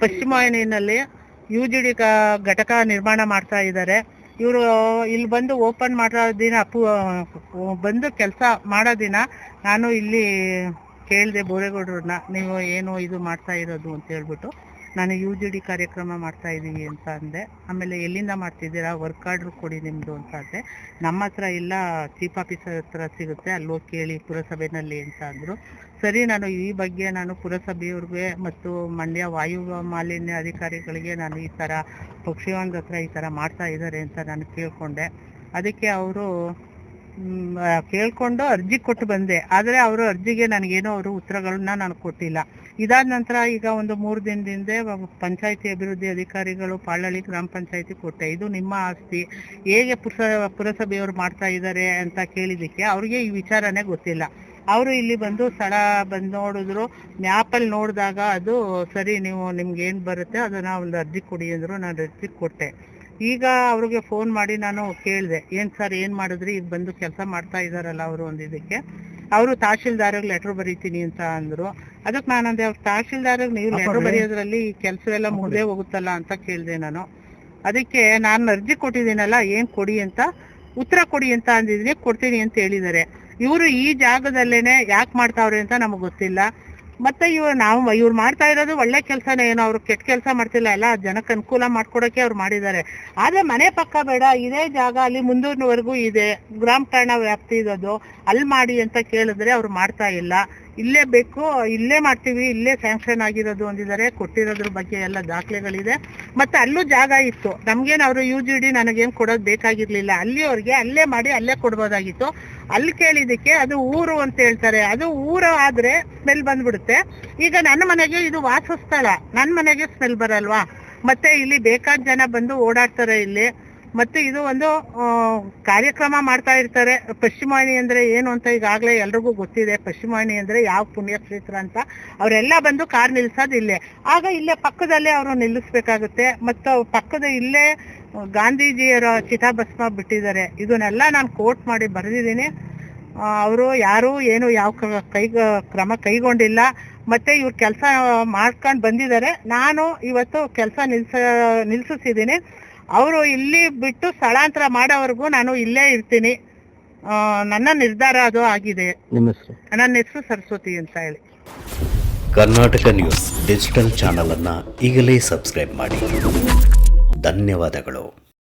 ಪಶ್ಚಿಮ ವಾಹಿನಿಯಲ್ಲಿ U G D ಘಟಕ ನಿರ್ಮಾಣ ಮಾಡ್ತಾ ಇದ್ದಾರೆ. ಇವರು ಇಲ್ಲಿ ಬಂದು ಓಪನ್ ಮಾಡೋ ದಿನ ಬಂದು ಕೆಲಸ ಮಾಡೋ ದಿನ ನಾನು ಇಲ್ಲಿ ಕೇಳಿದೆ ಬೋರೇಗೌಡರನ್ನ ನೀವು ಏನು ಇದು ಮಾಡ್ತಾ ಇರೋದು ಅಂತ ಹೇಳ್ಬಿಟ್ಟು ನಾನು ಯು ಜಿ ಡಿ ಕಾರ್ಯಕ್ರಮ ಮಾಡ್ತಾ ಇದ್ದೀವಿ ಅಂತ ಅಂದೆ. ಆಮೇಲೆ ಎಲ್ಲಿಂದ ಮಾಡ್ತಿದ್ದೀರಾ? ವರ್ಕ್ ಆರ್ಡ್ರ್ ಕೊಡಿ ನಿಮ್ಮದು ಅಂತ ಅಂದೆ. ನಮ್ಮ ಹತ್ರ ಇಲ್ಲ, ಚೀಫ್ ಆಫೀಸರ್ ಹತ್ರ ಸಿಗುತ್ತೆ ಅಲ್ಲಿ ಹೋಗಿ ಕೇಳಿ ಪುರಸಭೆನಲ್ಲಿ ಅಂತ ಅಂದರು. ಸರಿ, ನಾನು ಈ ಬಗ್ಗೆ ನಾನು ಪುರಸಭೆಯವ್ರಿಗೆ ಮತ್ತು ಮಂಡ್ಯ ವಾಯು ಮಾಲಿನ್ಯ ಅಧಿಕಾರಿಗಳಿಗೆ ನಾನು ಈ ಥರ ಪಕ್ಷಿವಾಂಗ್ ಹತ್ರ ಈ ಥರ ಮಾಡ್ತಾ ಇದ್ದಾರೆ ಅಂತ ನಾನು ಕೇಳಿಕೊಂಡೆ. ಅದಕ್ಕೆ ಅವರು ಕೇಳಿಕೊಂಡು ಅರ್ಜಿ ಕೊಟ್ಟು ಬಂದೆ. ಆದರೆ ಅವರು ಅರ್ಜಿಗೆ ನನಗೇನೋ ಅವರು ಉತ್ತರಗಳನ್ನ ನಾನು ಕೊಟ್ಟಿಲ್ಲ. ಇದಾದ ನಂತರ ಈಗ ಒಂದು ಮೂರು ದಿನದಿಂದ ಪಂಚಾಯತಿ ಅಭಿವೃದ್ಧಿ ಅಧಿಕಾರಿಗಳು ಪಾಳಳ್ಳಿ ಗ್ರಾಮ ಪಂಚಾಯತಿ ಕೊಟ್ಟೆ ಇದು ನಿಮ್ಮ ಆಸ್ತಿ. ಹೇಗೆ ಪುರಸ, ಪುರಸಭೆಯವರು ಮಾಡ್ತಾ ಇದ್ದಾರೆ ಅಂತ ಕೇಳಿದಕ್ಕೆ ಅವ್ರಿಗೆ ಈ ವಿಚಾರನೇ ಗೊತ್ತಿಲ್ಲ. ಅವರು ಇಲ್ಲಿ ಬಂದು ಸ್ಥಳ ಬಂದು ನೋಡಿದ್ರು. ಮ್ಯಾಪಲ್ಲಿ ನೋಡಿದಾಗ ಅದು ಸರಿ ನೀವು ನಿಮ್ಗೆ ಏನು ಬರುತ್ತೆ ಅದನ್ನ ಒಂದು ಅರ್ಜಿ ಕೊಡಿ ಅಂದರು ನಾನು ಅರ್ಜಿ ಕೊಟ್ಟೆ. ಈಗ ಅವ್ರಿಗೆ ಫೋನ್ ಮಾಡಿ ನಾನು ಕೇಳಿದೆ ಏನು ಸರ್ ಏನು ಮಾಡಿದ್ರಿ? ಈಗ ಬಂದು ಕೆಲಸ ಮಾಡ್ತಾ ಇದ್ದಾರಲ್ಲ ಅವರು ಒಂದು ಇದಕ್ಕೆ. ಅವರು ತಹಶೀಲ್ದಾರಿಗೆ ಲೆಟರ್ ಬರೀತೀನಿ ಅಂತ ಅಂದ್ರು. ಅದಕ್ಕೆ ನಾನು ಅಂದೆ ಅವ್ರು ತಹಶೀಲ್ದಾರಿಗೆ ನೀವು ಲೆಟರ್ ಬರೆಯೋದ್ರಲ್ಲಿ ಕೆಲಸ ಕೆಲಸವೆಲ್ಲ ಮುಂದೆ ಹೋಗುತ್ತಲ್ಲ ಅಂತ ಕೇಳಿದೆ ನಾನು. ಅದಕ್ಕೆ ನಾನು ಅರ್ಜಿ ಕೊಟ್ಟಿದ್ದೀನಲ್ಲ ಏನು ಕೊಡಿ ಅಂತ? ಉತ್ತರ ಕೊಡಿ ಅಂತ ಅಂದಿದ್ದೀನಿ ಕೊಡ್ತೀನಿ ಅಂತ ಹೇಳಿದ್ದಾರೆ. ಇವರು ಈ ಜಾಗದಲ್ಲೇನೆ ಯಾಕೆ ಮಾಡ್ತಾವ್ರೆ ಅಂತ ನಮಗೆ ಗೊತ್ತಿಲ್ಲ. ಮತ್ತೆ ಇವ್ರು ನಾವು, ಇವ್ರು ಮಾಡ್ತಾ ಇರೋದು ಒಳ್ಳೆ ಕೆಲಸನೇ, ಏನೋ ಅವ್ರು ಕೆಟ್ಟ ಕೆಲಸ ಮಾಡ್ತಿಲ್ಲ, ಎಲ್ಲ ಜನಕ್ಕೆ ಅನುಕೂಲ ಮಾಡ್ಕೊಡಕ್ಕೆ ಅವ್ರು ಮಾಡಿದ್ದಾರೆ. ಆದ್ರೆ ಮನೆ ಪಕ್ಕ ಬೇಡ, ಇದೇ ಜಾಗ ಅಲ್ಲಿ ಮುಂದೂರಿನವರೆಗೂ ಇದೆ, ಗ್ರಾಮ ಠಾಣಾ ವ್ಯಾಪ್ತಿ ಇರೋದು ಅಲ್ಲಿ ಮಾಡಿ ಅಂತ ಕೇಳಿದ್ರೆ ಅವ್ರು ಮಾಡ್ತಾ ಇಲ್ಲ. ಇಲ್ಲೇ ಬೇಕು, ಇಲ್ಲೇ ಮಾಡ್ತೀವಿ, ಇಲ್ಲೇ ಸ್ಯಾಂಕ್ಷನ್ ಆಗಿರೋದು ಅಂದಿದ್ದಾರೆ, ಕೊಟ್ಟಿರೋದ್ರ ಬಗ್ಗೆ ಎಲ್ಲ ದಾಖಲೆಗಳಿದೆ. ಮತ್ತೆ ಅಲ್ಲೂ ಜಾಗ ಇತ್ತು. ನಮ್ಗೇನು ಅವರು ಯು ಜಿ ಡಿ ನನಗೇನು ಕೊಡೋದು ಬೇಕಾಗಿರ್ಲಿಲ್ಲ. ಅಲ್ಲಿ ಅವ್ರಿಗೆ ಅಲ್ಲೇ ಮಾಡಿ, ಅಲ್ಲೇ ಕೊಡ್ಬೋದಾಗಿತ್ತು. ಅಲ್ಲಿ ಕೇಳಿದಕ್ಕೆ ಅದು ಊರು ಅಂತ ಹೇಳ್ತಾರೆ. ಅದು ಊರು ಆದ್ರೆ ಸ್ಮೆಲ್ ಬಂದ್ಬಿಡುತ್ತೆ. ಈಗ ನನ್ನ ಮನೆಗೆ ಇದು ವಾಸಸ್ಥಳ. ನನ್ನ ಮನೆಗೆ ಸ್ಮೆಲ್ ಬರಲ್ವಾ? ಮತ್ತೆ ಇಲ್ಲಿ ಬೇಕಾದ ಜನ ಬಂದು ಓಡಾಡ್ತಾರೆ ಇಲ್ಲಿ. ಮತ್ತೆ ಇದು ಒಂದು ಕಾರ್ಯಕ್ರಮ ಮಾಡ್ತಾ ಇರ್ತಾರೆ. ಪಶ್ಚಿಮವಾಣಿ ಅಂದ್ರೆ ಏನು ಅಂತ ಈಗಾಗಲೇ ಎಲ್ರಿಗೂ ಗೊತ್ತಿದೆ. ಪಶ್ಚಿಮವಾಣಿ ಅಂದ್ರೆ ಯಾವ ಪುಣ್ಯಕ್ಷೇತ್ರ ಅಂತ. ಅವರೆಲ್ಲ ಬಂದು ಕಾರ್ ನಿಲ್ಸೋದು ಇಲ್ಲೇ. ಆಗ ಇಲ್ಲೇ ಪಕ್ಕದಲ್ಲೇ ಅವರು ನಿಲ್ಲಿಸ್ಬೇಕಾಗುತ್ತೆ. ಮತ್ತು ಪಕ್ಕದ ಇಲ್ಲೇ ಗಾಂಧೀಜಿಯರ ಚಿತಾಭಸ್ಮ ಬಿಟ್ಟಿದ್ದಾರೆ. ಇದನ್ನೆಲ್ಲ ನಾನು ಕೋಟ್ ಮಾಡಿ ಬರೆದಿದ್ದೀನಿ. ಅವರು ಯಾರು ಏನು ಯಾವ ಕೈ ಕ್ರಮ ಕೈಗೊಂಡಿಲ್ಲ. ಮತ್ತೆ ಇವ್ರು ಕೆಲಸ ಮಾಡ್ಕೊಂಡು ಬಂದಿದ್ದಾರೆ. ನಾನು ಇವತ್ತು ಕೆಲಸ ನಿಲ್ಸ ನಿಲ್ಸಿಸಿದ್ದೀನಿ. ಅವರು ಇಲ್ಲಿ ಬಿಟ್ಟು ಸ್ಥಳಾಂತರ ಮಾಡೋವರೆಗೂ ನಾನು ಇಲ್ಲೇ ಇರ್ತೀನಿ. ಆ, ನನ್ನ ನಿರ್ಧಾರ ಅದು ಆಗಿದೆ. ನಿಮ್ಮ ಹೆಸರು? ನನ್ನ ಹೆಸರು ಸರಸ್ವತಿ ಅಂತ ಹೇಳಿ. ಕರ್ನಾಟಕ ನ್ಯೂಸ್ ಡಿಜಿಟಲ್ ಚಾನಲನ್ನು ಈಗಲೇ ಸಬ್ಸ್ಕ್ರೈಬ್ ಮಾಡಿ. ಧನ್ಯವಾದಗಳು.